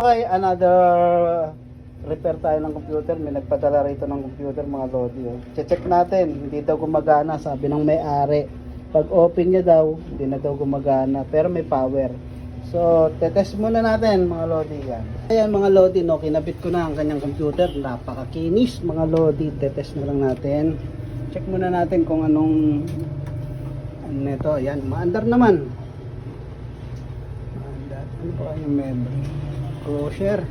Okay, another repair tayo ng computer. May nagpadala rito ng computer mga lodi. Oh. Check natin, hindi daw gumagana, sabi ng may-ari. Pag open niya daw, hindi na daw gumagana, pero may power. So, tetest muna natin mga lodi yan. Ayan mga lodi, no, kinabit ko na ang kanyang computer. Napakakinis mga lodi. Tetest na lang natin. Check muna natin kung anong ano nito. Ayan, maandar naman. Maandar. Ano pa yung memory? Crusher.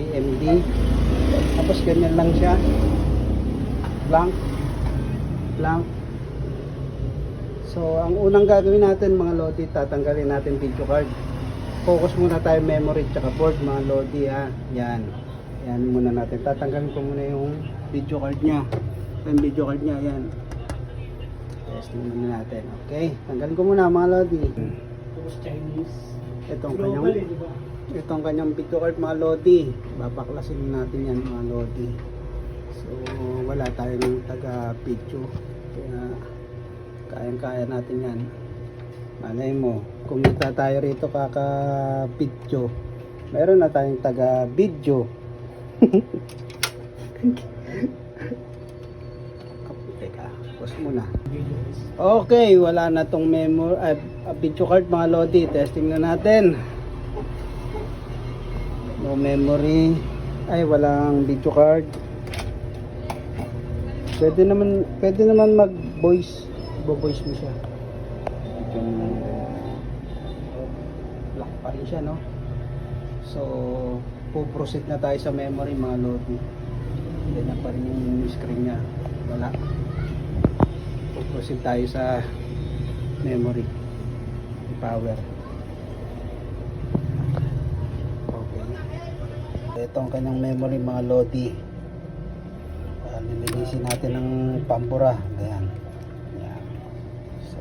AMD. Tapos ganyan lang siya. Blank. Blank. So, ang unang gagawin natin mga lodi, tatanggalin natin video card. Focus muna tayo memory tsaka board mga lodi ha. Yan. Yan muna natin. Tatanggalin ko muna yung video card niya. Yung video card niya, yan. Testing muna natin. Okay? Tanggalin ko muna mga lodi. Chinese. Itong kanyang itong kanyang video card mga lodi. Babaklasin natin yan mga lodi. So, wala tayong taga video. Kaya kayang-kaya natin yan. Malay mo, kumita tayo rito kaka video. Meron na tayong taga video. Teka, pause muna. Okay, wala na tong memory, uh, video card mga lodi. Testing na natin. No memory. Ay, walang video card. Pwede naman, pwede naman mag-voice. Bo-voice mo siya. Yung lock pa rin siya, no? So, po-proceed na tayo sa memory mga lodi. Hindi na pa rin yung screen niya. Wala. Po-proceed tayo sa memory. Power. Okay. Ito ang kanyang memory mga lodi. Uh, nilinisin natin ng pambura. Ayan. Ayan. So,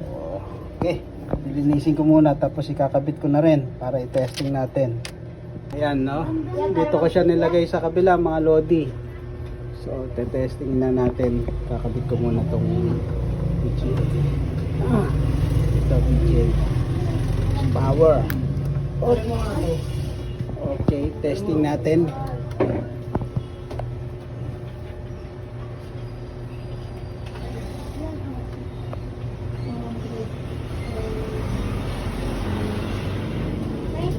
okay. Nilinisin ko muna tapos ikakabit ko na rin para i-testing natin. Ayan, no? Dito ko siya nilagay sa kabila, mga lodi. So, te-testing na natin. Kakabit ko muna tong VGA. Power. Okay. Testing natin.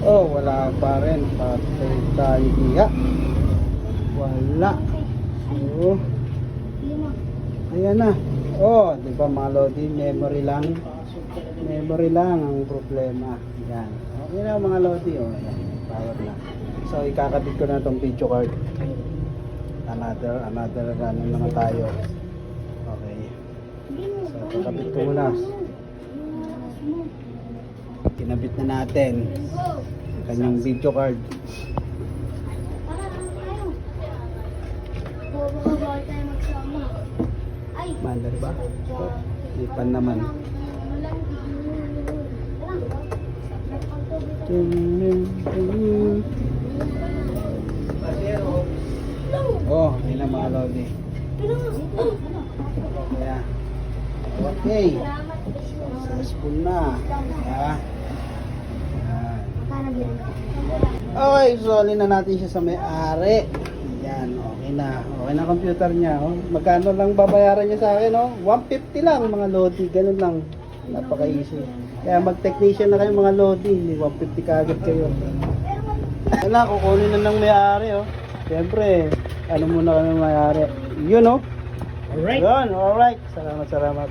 Oh, wala pa rin. Patay tayo diya. Wala. So, ayan na. Oh, di ba mga lodi, memory lang. Memory lang ang problema. Yan. Okay na mga lodi. Oh, yan. Power na. So, ikakabit ko na tong video card. Another, another ano naman tayo. Okay. So, kakabit ko muna. Kinabit na natin ang kanyang video card. Mandar ba? Ipan naman. Oh, hindi na mga lodi. Kaya, okay. Successful na. Yeah. Okay, soli na natin siya sa may-ari. Yan, okay na. Okay na computer niya. Oh. Magkano lang babayaran niya sa akin? Oh? 150 lang mga lodi. Ganun lang. Napaka-easy. Kaya mag-technician na kayo mga lodi. 150 kagad kayo. Wala, kukunin na ng may-ari. Oh. Siyempre, ano muna kami may-ari. Yun oh. Alright. Yun, alright. Salamat, salamat.